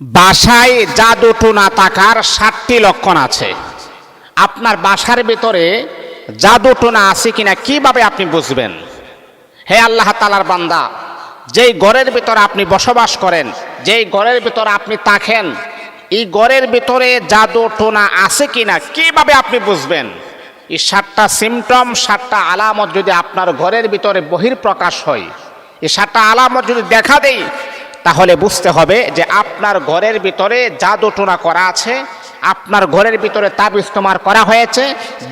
বাসায় জাদু না থাকার সাতটি লক্ষণ আছে। আপনার বাসার ভিতরে জাদু টোনা আছে কিনা কীভাবে আপনি বুঝবেন? হে আল্লাহ তালার বান্দা, যেই ঘরের ভিতরে আপনি বসবাস করেন, যেই ঘরের ভিতরে আপনি থাকেন, এই ঘরের ভিতরে জাদু টোনা আছে কিনা কীভাবে আপনি বুঝবেন? এই সাতটা সিমটম সাতটা আলামত যদি আপনার ঘরের ভিতরে বহির্প্রকাশ হয়, এই সাতটা আলামত যদি দেখা দেয় তাহলে বুঝতে হবে যে আপনার ঘরের ভিতরে জাদু টোনা করা আছে, আপনার ঘরের ভিতরে তাবিজ তোমার করা হয়েছে,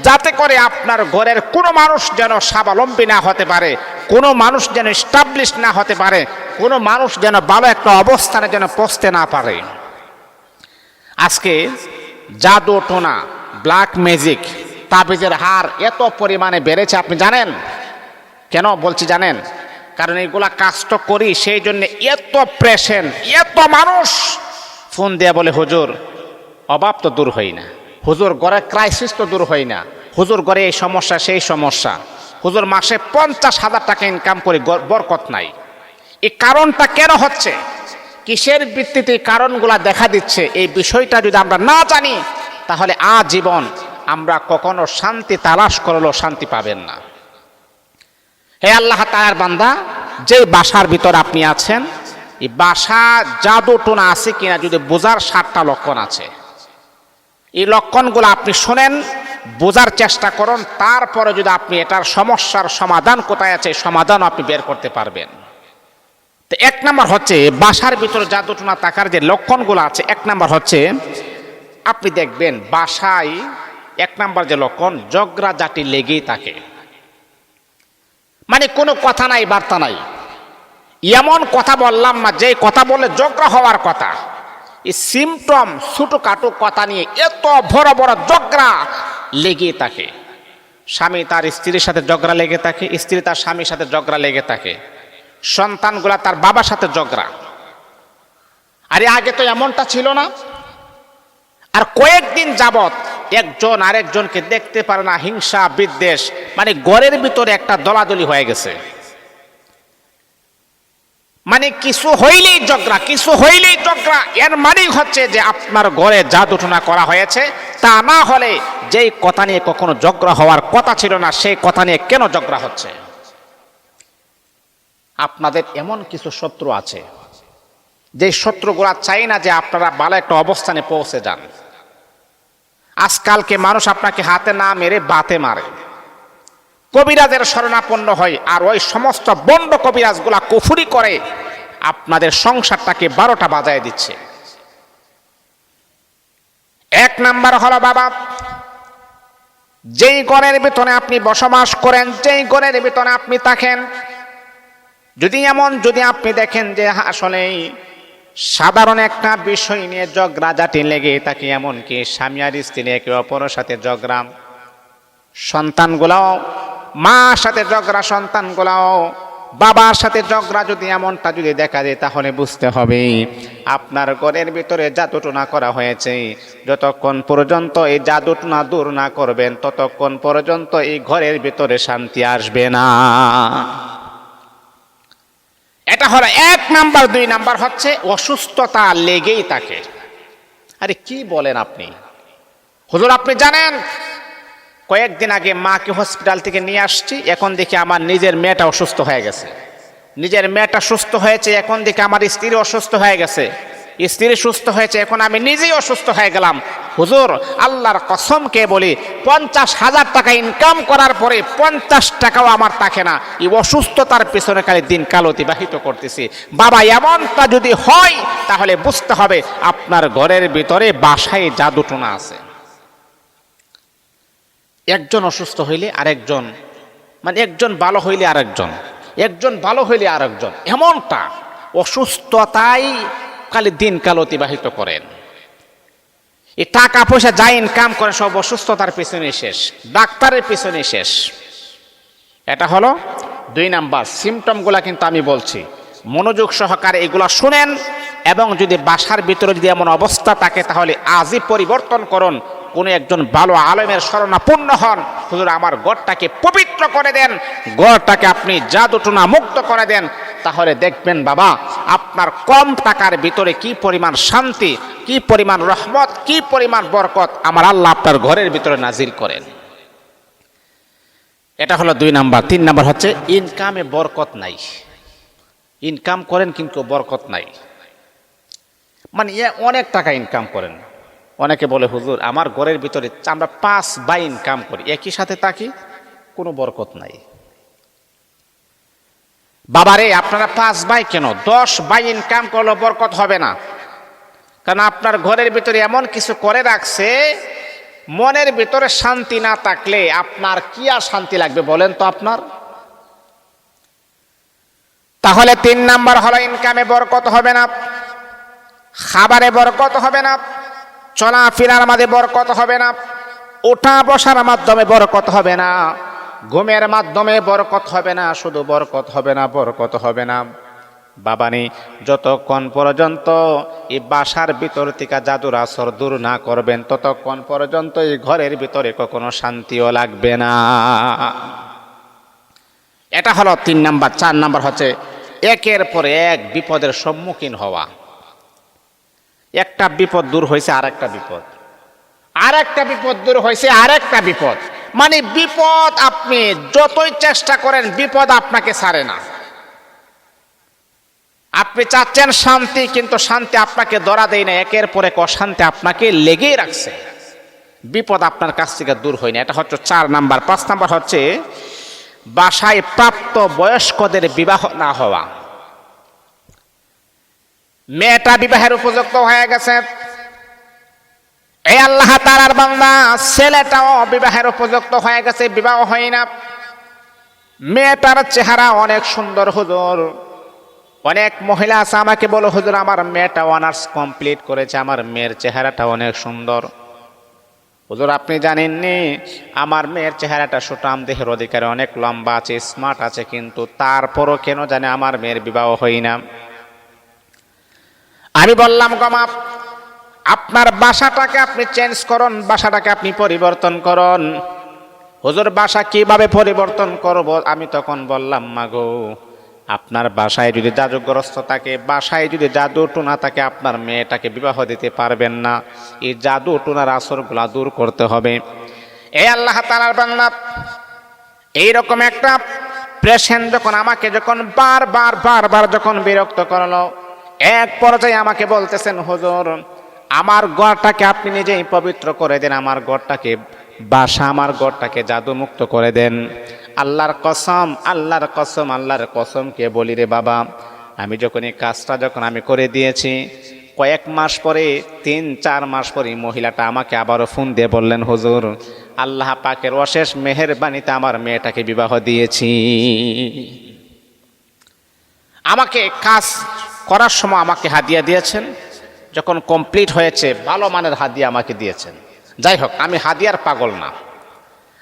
যাতে করে আপনার ঘরের কোনো মানুষ যেন স্বাবলম্বী না হতে পারে, কোনো মানুষ যেন স্টাবলিশ না হতে পারে, কোনো মানুষ যেন ভালো একটা অবস্থানে যেন পৌঁছতে না পারে। আজকে জাদু টোনা ব্ল্যাক ম্যাজিক তাবিজের হার এত পরিমাণে বেড়েছে, আপনি জানেন? কেন বলছি জানেন? কারণ এইগুলা কাজ তো করি, সেই জন্য এত প্রেশেন্ট এত মানুষ। ফোন দেয়া বলে, হুজুর, অভাব তো দূর হয় না। হুজুর ঘরে ক্রাইসিস তো দূর হয় না। হুজুর ঘরে এই সমস্যা, সেই সমস্যা। হুজুর মাসে পঞ্চাশ হাজার টাকা ইনকাম করি বরকত নাই। এই কারণটা কেন হচ্ছে? কিসের ভিত্তিতে কারণগুলা দেখা দিচ্ছে? এই বিষয়টা যদি আমরা না জানি, তাহলে আজীবন আমরা কখনো শান্তি তালাশ করলেও শান্তি পাবেন না। হে আল্লাহ তায়ার বান্দা যে বাসার ভিতর আপনি আছেন, এই বাসা জাদু টোনা আছে কিনা যদি বোঝার সাতটা লক্ষণ আছে। এই লক্ষণগুলো আপনি শোনেন, বোঝার চেষ্টা করুন, তারপরে যদি আপনি এটার সমস্যার সমাধান কোথায় আছে সমাধান আপনি বের করতে পারবেন। তো এক নাম্বার হচ্ছে, বাসার ভিতরে জাদু টোনা থাকার যে লক্ষণগুলো আছে, এক নম্বর হচ্ছে, আপনি দেখবেন বাসায় এক নম্বর যে লক্ষণ, জগরা জাতি লেগেই থাকে। মানে কোনো কথা নাই, বার্তা নাই। এমন কথা বললাম না যে কথা বললে জগরা হওয়ার কথা। এই সিমটম ছোটোখাটো কথা নিয়ে এত বড় বড় জগরা লেগে থাকে। স্বামী তার স্ত্রীর সাথে জগরা লেগে থাকে, স্ত্রী তার স্বামীর সাথে জগরা লেগে থাকে। সন্তানগুলা তার বাবার সাথে জগরা আরে আগে তো এমনটা ছিল না। আর কয়েকদিন যাবত একজন আরেকজনকে দেখতে পারে না, হিংসা, বিদ্বেষ মানে গড়ের ভিতরে একটা দলাদলি হয়ে গেছে। মানে কিছু হইলেই জগরা কিছু হইলেই জগরা এর মানেই হচ্ছে যে আপনার ঘরে জাদুটনা করা হয়েছে, তা না হলে যেই কথা নিয়ে কখনো জগরা হওয়ার কথা ছিল না, সেই কথা নিয়ে কেন জগরা হচ্ছে? আপনাদের এমন কিছু শত্রু আছে যে শত্রুগুলা চাই না যে আপনারা ভালো একটা অবস্থানে পৌঁছে যান। আজকালকে মানুষ আপনাকে হাতে না মেরে বাতে মারে। কবিরাজের শরণাপন্ন হয় আর ওই সমস্ত বন্ড কবিরাজগুলা কুফুরি করে আপনাদের সংসারটাকে বারোটা বাজায় দিচ্ছে। এক নাম্বার হলো বাবা, যেই গণের বেতনে আপনি বসবাস করেন, যেই গণের বেতনে আপনি থাকেন, যদি এমন যদি আপনি দেখেন যে আসলেই সাধারণ একটা বিষয় নিয়ে জগরাজাটি লেগে থাকে এমনকি স্বামী আর স্ত্রী একে অপরের সাথে জগরাম। সন্তানগুলাও, মার সাথে জগরা সন্তানগুলাও, বাবার সাথে জগরা যদি এমনটা যদি দেখা যায় তাহলে বুঝতে হবে আপনার ঘরের ভিতরে জাদুটনা করা হয়েছে। যতক্ষণ পর্যন্ত এই জাদুটনা দূর না করবেন, ততক্ষণ পর্যন্ত এই ঘরের ভিতরে শান্তি আসবে না। এটা হলো এক নাম্বার, দুই নাম্বার হচ্ছে অসুস্থতা লেগেই তাকে আরে কি বলেন আপনি? হুজুর, আপনি জানেন, কয়েকদিন আগে মাকে হসপিটাল থেকে নিয়ে আসছি, এখন দেখি আমার নিজের মেয়েটা অসুস্থ হয়ে গেছে। নিজের মেয়েটা সুস্থ হয়েছে, এখন দেখি আমার স্ত্রী অসুস্থ হয়ে গেছে। স্ত্রী সুস্থ হয়েছে, এখন আমি নিজেই অসুস্থ হয়ে গেলাম। হুজুর, আল্লাহর কসমকে বলি, পঞ্চাশ হাজার টাকা ইনকাম করার পরে পঞ্চাশ টাকাও আমার থাকে না। এই অসুস্থতার পেছনে কাল অতিবাহিত করতেছি। বাবা, এমনটা যদি হয়, তাহলে বুঝতে হবে আপনার ঘরের ভিতরে বাসায় জাদুটোনা আছে। একজন অসুস্থ হইলে আরেকজন মানে একজন ভালো হইলে আরেকজন, একজন ভালো হইলে আরেকজন, এমনটা। অসুস্থতাই খালি দিনকাল অতিবাহিত করেন। এই টাকা পয়সা যা ইনকাম করে সব অসুস্থতার পিছনে শেষ, ডাক্তারের পিছনে শেষ। এটা হলো দুই নাম্বার সিমটমগুলা কিন্তু আমি বলছি। মনোযোগ সহকারে এগুলা শুনেন এবং যদি বাসার ভিতরে যদি এমন অবস্থা থাকে, তাহলে আজই পরিবর্তন করুন। কোনো একজন ভালো আলেমের শরণাপন্ন হন। হুজুর, আমার গড়টাকে পবিত্র করে দেন। গড়টাকে আপনি জাদুটনা মুক্ত করে দেন। তাহলে দেখবেন, বাবা আপনার কম টাকার ভিতরে কি পরিমাণ শান্তি, কি পরিমাণ রহমত, কি পরিমাণ বরকত আমার আল্লাহ আপনার ঘরের ভিতরে নাজিল করেন। এটা হলো দুই নাম্বার। তিন নাম্বার হচ্ছে, ইনকামে বরকত নাই। ইনকাম করেন কিন্তু বরকত নাই। মানে এ অনেক টাকা ইনকাম করেন। অনেকে বলে, হুজুর, আমার ঘরের ভিতরে আমরা পাঁচ বাই ইনকাম করি। একই সাথে থাকি কোনো বরকত নাই। বাবারে, আপনারা পাঁচ বাই কেন? দশ বাই ইনকাম করলেও বরকত হবে না। কারণ আপনার ঘরের ভিতরে এমন কিছু করে রাখছে, মনের ভিতরে শান্তি না থাকলে আপনার কি আর শান্তি লাগবে বলেন তো আপনার? তাহলে তিন নাম্বার হলো ইনকামে বরকত হবে না, খাবারে বরকত হবে না, চলাফেরার মাঝে বরকত হবে না ওঠা বসার মাধ্যমে বরকত হবে না। ঘুমের মাধ্যমে বরকত হবে না, শুধু বরকত হবে না, বরকত হবে না। বাবানি, যতক্ষণ পর্যন্ত এই বাসার ভিতর থেকে জাদুর আসর দূর না করবেন, ততক্ষণ পর্যন্ত এই ঘরের ভিতরে কখনো শান্তিও লাগবে না। এটা হলো তিন নাম্বার, চার নাম্বার হচ্ছে একের পর এক বিপদের সম্মুখীন হওয়া। একটা বিপদ দূর হয়েছে আর একটা বিপদ। আর একটা বিপদ দূর হয়েছে আর একটা বিপদ। মানে বিপদ আপনি যতই চেষ্টা করেন, বিপদ আপনাকে ছাড়ে না। আপনি চাচ্ছেন শান্তি, কিন্তু শান্তি আপনাকে ধরা দেয় না। একের পর এক অশান্তি আপনাকে লেগেই রাখছে। বিপদ আপনার কাছ থেকে দূর হয় না। এটা হচ্ছে চার নাম্বার। পাঁচ নাম্বার হচ্ছে, বাসায় প্রাপ্ত বয়স্কদের বিবাহ না হওয়া। মেয়েটা বিবাহের উপযুক্ত হয়ে গেছে। এই আল্লাহ তারার বান্দা, ছেলেটাও বিবাহের উপযুক্ত হয়ে গেছে, বিবাহ হয় না। মেয়েটার চেহারা অনেক সুন্দর, হুজুর। অনেক মহিলা আছে, আমাকে বলো, হুজুর, আমার মেয়েটা অনার্স কমপ্লিট করেছে, আমার মেয়ের চেহারাটা অনেক সুন্দর। হুজুর, আপনি জানেননি, আমার মেয়ের চেহারাটা সুটাম দেহের অধিকারে অনেক লম্বা আছে স্মার্ট আছে, কিন্তু তারপরও কেন জানে আমার মেয়ের বিবাহ হয় না? আমি বললাম গমা আপনার বাসাটাকে আপনি চেঞ্জ করুন, বাসাটাকে আপনি পরিবর্তন করুন। হুজুর, বাসা কীভাবে পরিবর্তন করব? আমি তখন বললাম, মাগো, আপনার বাসায় যদি জাদুগ্রস্ত থাকে, বাসায় যদি জাদু টুনা থাকে, আপনার মেয়েটাকে বিবাহ দিতে পারবেন না। এই জাদু টুনার আসরগুলা দূর করতে হবে। এই আল্লাহ তালার বাংলা এইরকম একটা পেশেন্ট যখন আমাকে যখন বারবার বারবার যখন বিরক্ত করল, এক পর্যায়ে আমাকে বলতেছেন, হুজুর আমার গড়টাকে আপনি নিজেই পবিত্র করে দেন, আমার গড়টাকে বাসা, আমার গড়টাকে জাদু মুক্ত করে দেন। আল্লাহর কসম আল্লাহর কসম, আল্লাহর কসমকে বলি রে বাবা? আমি যখন এই কাজটা যখন আমি করে দিয়েছি, কয়েক মাস পরে, তিন, চার মাস পরে মহিলাটা আমাকে আবারও ফোন দিয়ে বললেন, হুজুর, আল্লাহ পাকের অশেষ মেহেরবানিতে আমার মেয়েটাকে বিবাহ দিয়েছি। আমাকে কাজ করার সময় আমাকে হাদিয়া দিয়েছেন যখন কমপ্লিট হয়েছে, ভালো মানের হাদিয়া আমাকে দিয়েছেন। যাই হোক আমি হাদিয়ার পাগল না।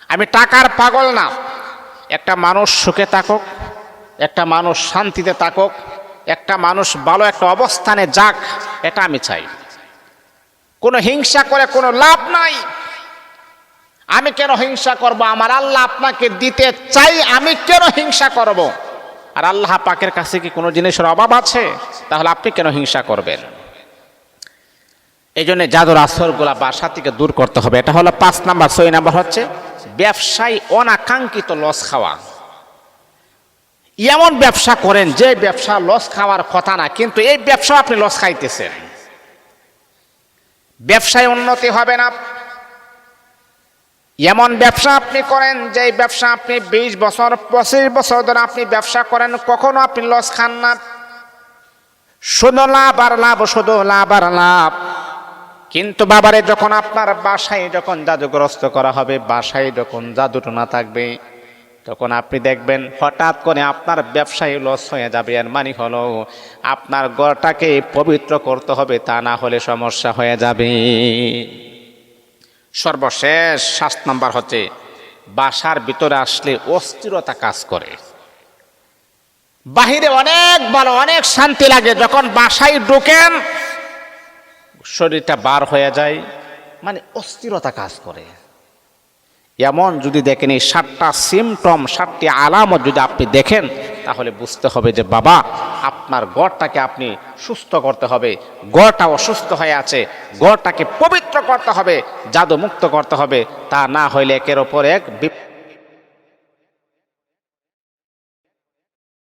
আমি টাকার পাগল না। একটা মানুষ সুখে থাকুক, একটা মানুষ শান্তিতে থাকুক, একটা মানুষ ভালো একটা অবস্থানে যাক, এটা আমি চাই। কোনো হিংসা করে কোনো লাভ নাই। আমি কেন হিংসা করব? আমার আল্লাহ আপনাকে দিতে চাই, আমি কেন হিংসা করব? আর আল্লাহ পাকের কাছে কি কোনো জিনিসের অভাব আছে? তাহলে আপনি কেন হিংসা করবেন? এই জন্য জাদুর আসরগুলা বাসা থেকে দূর করতে হবে। এটা হলো পাঁচ নাম্বার, ছয় নাম্বার হচ্ছে ব্যবসায়ী অনাকাঙ্ক্ষিত লস খাওয়া। এমন ব্যবসা করেন যে ব্যবসা লস খাওয়ার কথা না, কিন্তু এই ব্যবসা আপনি লস খাইতেছেন। ব্যবসায় উন্নতি হবে না। এমন ব্যবসা আপনি করেন যে ব্যবসা আপনি বিশ বছর, পঁচিশ বছর ধরে আপনি ব্যবসা করেন, কখনো আপনি লস খান না। শুধু লাভ আর লাভ, শুধু লাভ আর লাভ। কিন্তু বাবারে, যখন আপনার বাসায় যখন জাদুগ্রস্ত করা হবে, বাসায় যখন জাদুটনা থাকবে, তখন আপনি দেখবেন হঠাৎ করে আপনার ব্যবসায় লস হয়ে যাবে। আর মানে হলো, আপনার গড়টাকে পবিত্র করতে হবে, তা না হলে সমস্যা হয়ে যাবে। সর্বশেষ সাত নাম্বার হচ্ছে, বাসার ভিতরে আসলে অস্থিরতা কাজ করে। বাহিরে অনেক ভালো, অনেক শান্তি লাগে। যখন বাসায় ঢুকেন শরীরটা বার হয়ে যায় মানে অস্থিরতা কাজ করে। এমন যদি দেখেন, এই সাতটা সিমটম সাতটি আলামত যদি আপনি দেখেন, তাহলে বুঝতে হবে যে, বাবা, আপনার গড়টাকে আপনি সুস্থ করতে হবে। গড়টা অসুস্থ হয়ে আছে, গড়টাকে পবিত্র করতে হবে জাদু মুক্ত করতে হবে। তা না হইলে একের ওপর এক